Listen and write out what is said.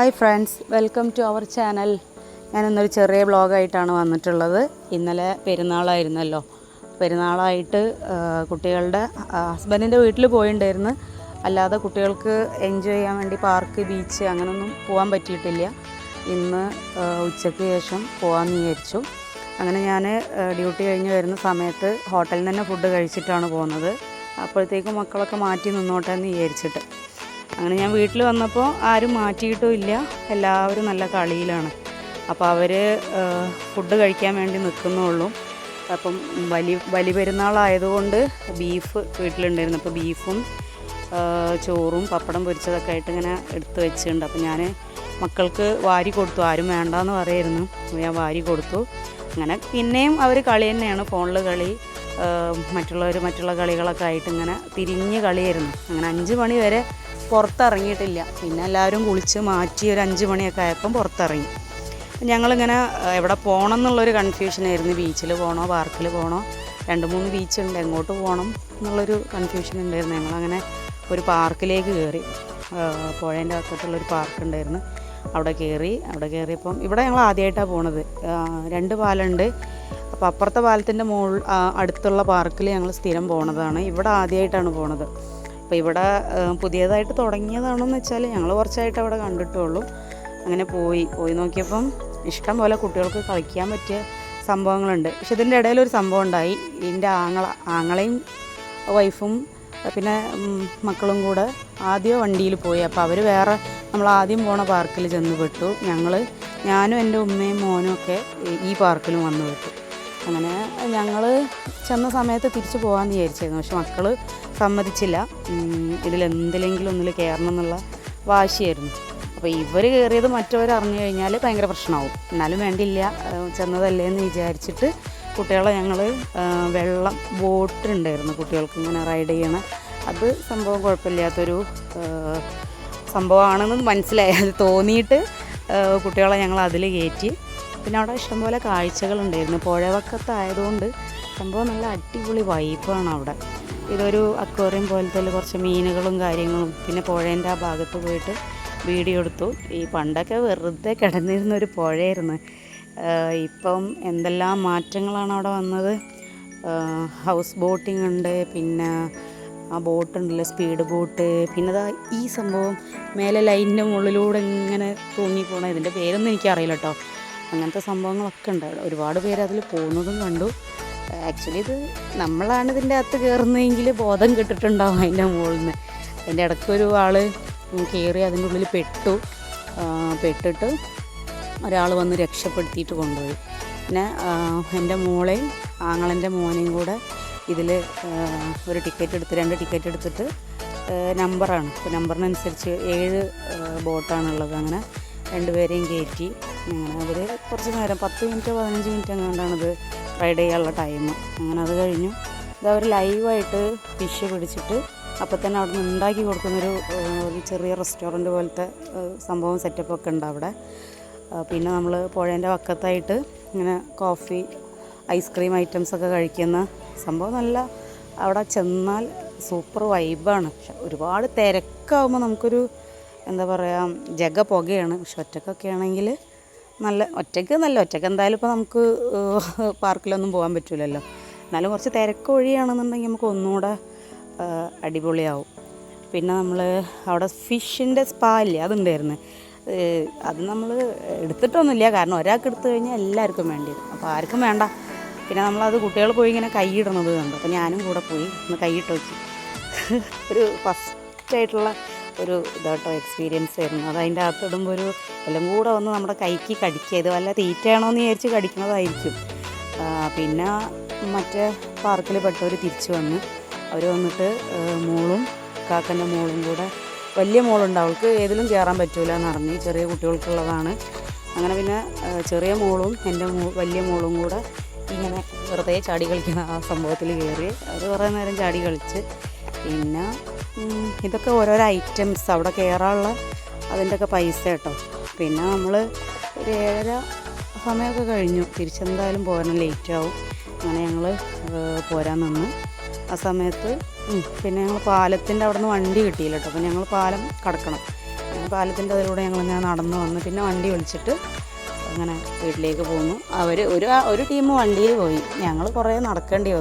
Hi friends welcome to our channel ഞാനിന്നൊരു ചെറിയ ബ്ലോഗായിട്ടാണ് വന്നിട്ടുള്ളത്. ഇന്നലെ പെരുന്നാളായിരുന്നല്ലോ. പെരുന്നാളായിട്ട് കുട്ടികളുടെ ഹസ്ബൻഡിന്റെ വീട്ടിൽ പോയിണ്ടായിരുന്നു. അല്ലാതെ കുട്ടികൾക്ക് എൻജോയ് ചെയ്യാൻ വേണ്ടി പാർക്ക് ബീച്ച് അങ്ങനെയൊന്നും പോകാൻ പറ്റിയിട്ടില്ല. ഇന്ന് ഉച്ചയ്ക്ക് ശേഷം പോകാമെന്ന് വിചാരിച്ചു. അങ്ങനെ ഞാൻ ഡ്യൂട്ടി കഴിഞ്ഞ് വരുന്ന സമയത്ത് ഹോട്ടലിൽ തന്നെ ഫുഡ് കഴിച്ചിട്ടാണ് പോകുന്നത് അപ്പോഴത്തേക്കും മക്കളൊക്കെ മാറ്റി നിന്നോട്ടെ എന്ന് വിചാരിച്ചിട്ട്. അങ്ങനെ ഞാൻ വീട്ടിൽ വന്നപ്പോൾ ആരും മാറ്റിയിട്ടും ഇല്ല. എല്ലാവരും നല്ല കളിയിലാണ്. അപ്പോൾ അവർ ഫുഡ് കഴിക്കാൻ വേണ്ടി നിൽക്കുന്നുള്ളൂ. അപ്പം വലി വലി പെരുന്നാളായതുകൊണ്ട് ബീഫ് വീട്ടിലുണ്ടായിരുന്നു. അപ്പോൾ ബീഫും ചോറും പപ്പടം പൊരിച്ചതൊക്കെ ആയിട്ട് ഇങ്ങനെ എടുത്ത് വെച്ചിട്ടുണ്ട്. അപ്പോൾ ഞാൻ മക്കൾക്ക് വാരി കൊടുത്തു. ആരും വേണ്ടാന്ന് പറയായിരുന്നു. ഞാൻ വാരി കൊടുത്തു. അങ്ങനെ പിന്നെയും അവർ കളി തന്നെയാണ്. ഫോണിൽ കളി മറ്റുള്ളവർ മറ്റുള്ള കളികളൊക്കെ ആയിട്ട് ഇങ്ങനെ തിരിഞ്ഞ് കളിയായിരുന്നു. അങ്ങനെ അഞ്ച് മണി വരെ പുറത്തിറങ്ങിയിട്ടില്ല. പിന്നെ എല്ലാവരും കുളിച്ച് മാറ്റി ഒരു അഞ്ച് മണിയൊക്കെ ആയപ്പം പുറത്തിറങ്ങി. ഞങ്ങളിങ്ങനെ എവിടെ പോകണം എന്നുള്ളൊരു കൺഫ്യൂഷനായിരുന്നു ബീച്ചിൽ പോകണോ പാർക്കിൽ പോകണോ രണ്ട് മൂന്ന് ബീച്ചുണ്ട് എങ്ങോട്ട് പോകണം എന്നുള്ളൊരു കൺഫ്യൂഷൻ ഉണ്ടായിരുന്നു. ഞങ്ങളങ്ങനെ ഒരു പാർക്കിലേക്ക് കയറി പുഴേന്റെ അക്കത്തുള്ളൊരു പാർക്ക് ഉണ്ടായിരുന്നു. അവിടെ കയറി അവിടെ കയറിയപ്പം ഇവിടെ ഞങ്ങൾ ആദ്യമായിട്ടാണ് പോണത്. രണ്ട് പാലമുണ്ട്. അപ്പോൾ അപ്പുറത്തെ പാലത്തിന്റെ മുകൾ അടുത്തുള്ള പാർക്കിൽ ഞങ്ങൾ സ്ഥിരം പോണതാണ്. ഇവിടെ ആദ്യമായിട്ടാണ് പോണത്. അപ്പോൾ ഇവിടെ പുതിയതായിട്ട് തുടങ്ങിയതാണെന്ന് വെച്ചാൽ ഞങ്ങൾ കുറച്ചായിട്ട് അവിടെ കണ്ടിട്ടുള്ളൂ. അങ്ങനെ പോയി പോയി നോക്കിയപ്പം ഇഷ്ടം പോലെ കുട്ടികൾക്ക് കളിക്കാൻ പറ്റിയ സംഭവങ്ങളുണ്ട്. പക്ഷെ ഇതിന്റെ ഇടയിൽ ഒരു സംഭവം ഉണ്ടായി. എന്റെ ആങ്ങള ആങ്ങളെയും വൈഫും പിന്നെ മക്കളും കൂടെ ആദ്യം വണ്ടിയിൽ പോയി. അപ്പോൾ അവർ വേറെ നമ്മൾ ആദ്യം പോണ പാർക്കിൽ ചെന്ന് പെട്ടു. ഞങ്ങൾ ഞാനും എന്റെ ഉമ്മയും മോനും ഒക്കെ ഈ- പാർക്കിലും വന്ന് പെട്ടു. അങ്ങനെ ഞങ്ങൾ ചെന്ന സമയത്ത് തിരിച്ചു പോകാമെന്ന് വിചാരിച്ചായിരുന്നു. പക്ഷെ മക്കൾ സമ്മതിച്ചില്ല. ഇതിലെന്തിലെങ്കിലും ഒന്നിൽ കയറണം എന്നുള്ള വാശിയായിരുന്നു. അപ്പോൾ ഇവർ കയറിയത് മറ്റവർ അറിഞ്ഞു കഴിഞ്ഞാൽ ഭയങ്കര പ്രശ്നമാവും. എന്നാലും വേണ്ടില്ല ചെന്നതല്ലേ എന്ന് വിചാരിച്ചിട്ട് കുട്ടികളെ ഞങ്ങൾ വെള്ളം ബോട്ട് ഉണ്ടായിരുന്നു കുട്ടികൾക്ക് ഇങ്ങനെ റൈഡ് ചെയ്യണം. അത് സംഭവം കുഴപ്പമില്ലാത്തൊരു സംഭവമാണെന്ന് മനസ്സിലായത് തോന്നിയിട്ട് കുട്ടികളെ ഞങ്ങൾ അതിൽ കയറ്റി. പിന്നെ അവിടെ ഇഷ്ടംപോലെ കാഴ്ചകളുണ്ടായിരുന്നു. പുഴവക്കത്തായതുകൊണ്ട് സംഭവം നല്ല അടിപൊളി വൈബാണ് അവിടെ. ഇതൊരു അക്വേറിയം പോലത്തെ കുറച്ച് മീനുകളും കാര്യങ്ങളും. പിന്നെ പുഴേന്റെ ആ ഭാഗത്ത് പോയിട്ട് വീഡിയോ എടുത്തു ഈ പണ്ടൊക്കെ വെറുതെ കിടന്നിരുന്ന ഒരു പുഴയായിരുന്നു. ഇപ്പം എന്തെല്ലാം മാറ്റങ്ങളാണ് അവിടെ വന്നത്? ഹൗസ് ബോട്ടിംഗ് ഉണ്ട് പിന്നെ ആ ബോട്ട് ഉണ്ടല്ലോ സ്പീഡ് ബോട്ട്. പിന്നെ അതാ ഈ സംഭവം മേലെ ലൈനിന്റെ മുകളിലൂടെ ഇങ്ങനെ തൂങ്ങി പോണ ഇതിന്റെ പേരൊന്നും എനിക്കറിയില്ല കേട്ടോ. അങ്ങനത്തെ സംഭവങ്ങളൊക്കെ ഉണ്ട്. ഒരുപാട് പേര് അതിൽ പോകുന്നതും കണ്ടു. ആക്ച്വലി ഇത് നമ്മളാണ് ഇതിന്റെ അകത്ത് കയറുന്നതെങ്കിൽ ബോധം കിട്ടിട്ടുണ്ടാവും അതിന്റെ മുകളിൽ നിന്ന് അതിന്റെ ഇടയ്ക്ക് ഒരു ആൾ കയറി അതിന്റെ ഉള്ളിൽ പെട്ടു. പെട്ടിട്ട് ഒരാൾ വന്ന് രക്ഷപ്പെടുത്തിയിട്ട് കൊണ്ടുപോയി. പിന്നെ എന്റെ മോളെയും ആങ്ങളന്റെ മോനെയും കൂടെ ഇതിൽ ഒരു ടിക്കറ്റ് എടുത്ത് രണ്ട് ടിക്കറ്റ് എടുത്തിട്ട് നമ്പറാണ്. നമ്പറിനനുസരിച്ച് ഏഴ് ബോട്ടാണുള്ളത്. അങ്ങനെ രണ്ടുപേരെയും കയറ്റി. അങ്ങനെ അവർ കുറച്ച് നേരം പത്ത് മിനിറ്റ് പതിനഞ്ച് മിനിറ്റ് എങ്ങാണ്ടാണത് റൈഡ് ചെയ്യാനുള്ള ടൈം അങ്ങനെ അത് കഴിഞ്ഞു. ഇത് അവർ ലൈവായിട്ട് ഫിഷ് പിടിച്ചിട്ട് അപ്പോൾ തന്നെ അവിടെ നിന്ന് ഉണ്ടാക്കി കൊടുക്കുന്നൊരു ചെറിയ റെസ്റ്റോറന്റ് പോലത്തെ സംഭവം സെറ്റപ്പ് ഒക്കെ ഉണ്ട് അവിടെ. പിന്നെ നമ്മൾ പുഴേന്റെ വക്കത്തായിട്ട് ഇങ്ങനെ കോഫി ഐസ്ക്രീം ഐറ്റംസ് ഒക്കെ കഴിക്കുന്ന സംഭവം നല്ല അവിടെ ചെന്നാൽ സൂപ്പർ വൈബാണ് പക്ഷെ ഒരുപാട് തിരക്കാവുമ്പോൾ നമുക്കൊരു എന്താ പറയുക ജഗ പുകയാണ്. പക്ഷെ ഒറ്റക്കൊക്കെ ആണെങ്കിൽ നല്ല ഒറ്റയ്ക്ക് നല്ല ഒറ്റയ്ക്ക് എന്തായാലും ഇപ്പോൾ നമുക്ക് പാർക്കിലൊന്നും പോകാൻ പറ്റില്ലല്ലോ എന്നാലും കുറച്ച് തിരക്ക് ഒഴിയാണെന്നുണ്ടെങ്കിൽ നമുക്ക് ഒന്നുകൂടെ അടിപൊളിയാവും. പിന്നെ നമ്മൾ അവിടെ ഫിഷിന്റെ സ്പാ ഇല്ലേ അതുണ്ടായിരുന്നു. അത് നമ്മൾ എടുത്തിട്ടൊന്നുമില്ല. കാരണം ഒരാൾക്ക് എടുത്തു കഴിഞ്ഞാൽ എല്ലാവർക്കും വേണ്ടി. അപ്പോൾ ആർക്കും വേണ്ട. പിന്നെ നമ്മളത് കുട്ടികൾ പോയി ഇങ്ങനെ കൈയിടുന്നത് കണ്ടു. അപ്പോൾ ഞാനും കൂടെ പോയി ഒന്ന് കൈയിട്ട് നോക്കി. ഒരു ഫസ്റ്റ് ആയിട്ടുള്ള ഒരു ഇതാട്ടോ എക്സ്പീരിയൻസ് ആയിരുന്നു അത് അതിന്റെ അകത്ത് ഇടുമ്പോൾ ഒരു എല്ലാം കൂടെ ഒന്ന് നമ്മുടെ കൈക്ക് കടിക്കുക. ഇത് വല്ല തീറ്റയാണോ എന്ന് വിചാരിച്ച് കടിക്കുന്നതായിരിക്കും. പിന്നെ മറ്റേ പാർക്കിൽ പെട്ടവർ തിരിച്ചു വന്ന് അവർ വന്നിട്ട് മോളും കാക്കന്റെ മോളും കൂടെ വലിയ മോളുണ്ട്. അവൾക്ക് ഏതിലും കയറാൻ പറ്റൂല എന്ന് ചെറിയ കുട്ടികൾക്കുള്ളതാണ്. അങ്ങനെ പിന്നെ ചെറിയ മോളും എന്റെ വലിയ മോളും കൂടെ ഇങ്ങനെ വെറുതെ ചാടി കളിക്കുന്ന ആ സംഭവത്തിൽ കയറി അവർ കുറേ നേരം ചാടി കളിച്ച്. പിന്നെ ഇതൊക്കെ ഓരോരോ ഐറ്റംസ് അവിടെ കയറാനുള്ള അതിന്റെയൊക്കെ പൈസ കേട്ടോ. പിന്നെ നമ്മൾ ഒരു ഏഴര സമയമൊക്കെ കഴിഞ്ഞു. തിരിച്ചെന്തായാലും പോരാൻ ലേറ്റ് ആവും. അങ്ങനെ ഞങ്ങൾ പോരാൻ നിന്ന്. ആ സമയത്ത് പിന്നെ ഞങ്ങൾ പാലത്തിന്റെ അവിടെ നിന്ന് വണ്ടി കിട്ടിയില്ല കേട്ടോ. അപ്പോൾ ഞങ്ങൾ പാലം കടക്കണം. പാലത്തിന്റെ അതിലൂടെ ഞങ്ങൾ ഇങ്ങനെ നടന്നു വന്ന് പിന്നെ വണ്ടി വിളിച്ചിട്ട് അങ്ങനെ വീട്ടിലേക്ക് പോന്നു. അവർ ഒരു ഒരു ടീം വണ്ടിയിൽ പോയി. ഞങ്ങൾ കുറേ നടക്കേണ്ടി വന്നു.